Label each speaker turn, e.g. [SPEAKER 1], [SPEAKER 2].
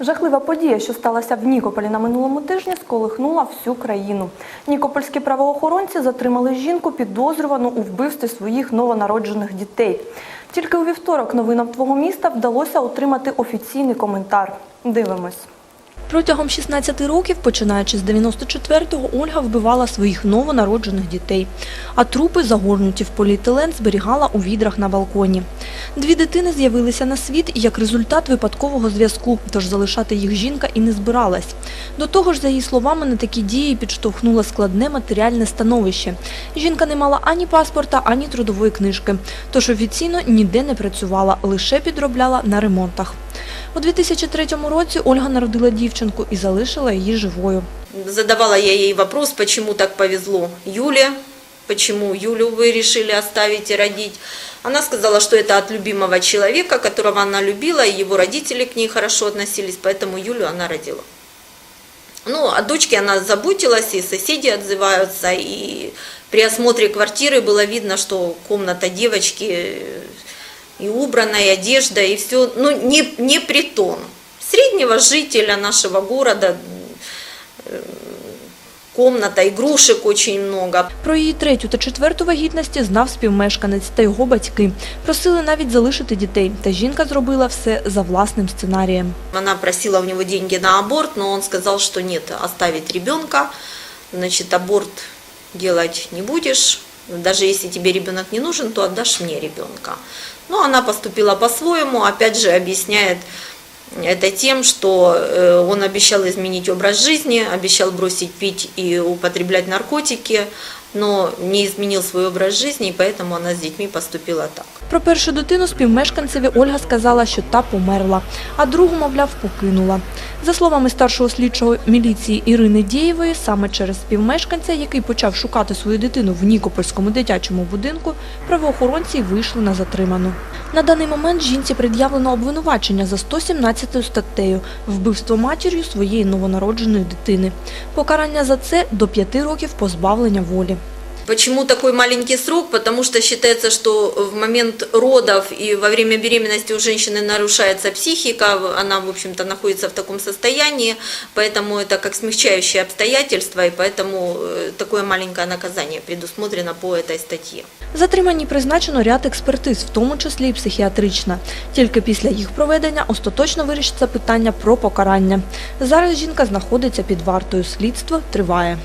[SPEAKER 1] Жахлива подія, що сталася в Нікополі на минулому тижні, сколихнула всю країну. Нікопольські правоохоронці затримали жінку, підозрювану у вбивстві своїх новонароджених дітей. Тільки у вівторок новинам твого міста вдалося отримати офіційний коментар. Дивимось. Протягом 16 років, починаючи з 94-го, Ольга вбивала своїх новонароджених дітей, а трупи, загорнуті в поліетилен, зберігала у відрах на балконі. Дві дитини з'явилися на світ як результат випадкового зв'язку, тож залишати їх жінка і не збиралась. До того ж, за її словами, на такі дії підштовхнуло складне матеріальне становище. Жінка не мала ані паспорта, ані трудової книжки, тож офіційно ніде не працювала, лише підробляла на ремонтах. У 2003 році Ольга народила дівчинку і залишила її живою.
[SPEAKER 2] Задавала я ей вопрос, почему так повезло Юле, почему Юлю вы решили оставить и родить. Она сказала, что это от любимого человека, которого она любила, и его родители к ней хорошо относились, поэтому Юлю она родила. Ну, о дочке она заботилась, и соседи отзываются, и при осмотре квартиры было видно, что комната девочки и убрана, и одежда, и все, ну, не, не притон. Среднего жителя нашего города, э, комната, игрушек очень много.
[SPEAKER 1] Про її третю та четверту вагітності знав співмешканець та його батьки. Просили навіть залишити дітей, та жінка зробила все за власним сценарієм.
[SPEAKER 2] Она просила у него деньги на аборт, но он сказал, что нет, оставить ребенка, значит, аборт делать не будешь. Даже если тебе ребенок не нужен, то отдашь мне ребенка. Но она поступила по-своему, опять же объясняет это тем, что э, он обещал изменить образ жизни, обещал бросить пить и употреблять наркотики, но не изменил свой образ жизни, и поэтому она с детьми поступила так.
[SPEAKER 1] Про першу дитину співмешканцеві Ольга сказала, що та померла, а другу, мовляв, покинула. За словами старшого слідчого міліції Ірини Дєєвої, саме через співмешканця, який почав шукати свою дитину в Нікопольському дитячому будинку, правоохоронці вийшли на затриману. На даний момент жінці пред'явлено обвинувачення за 117 статтею вбивство матір'ю своєї новонародженої дитини. Покарання за це до 5 років позбавлення волі.
[SPEAKER 2] Почему такой маленький срок? Потому что считается, что в момент родов и во время беременности у женщины нарушается психика, она, в общем-то, находится в таком состоянии, поэтому это как смягчающее обстоятельство, и поэтому э, такое маленькое наказание предусмотрено по этой статье.
[SPEAKER 1] Затриманні призначено ряд експертиз, в тому числі й психіатрична. Тільки після їх проведення остаточно вирішиться питання про покарання. Зараз жінка знаходиться під вартою. Слідство триває.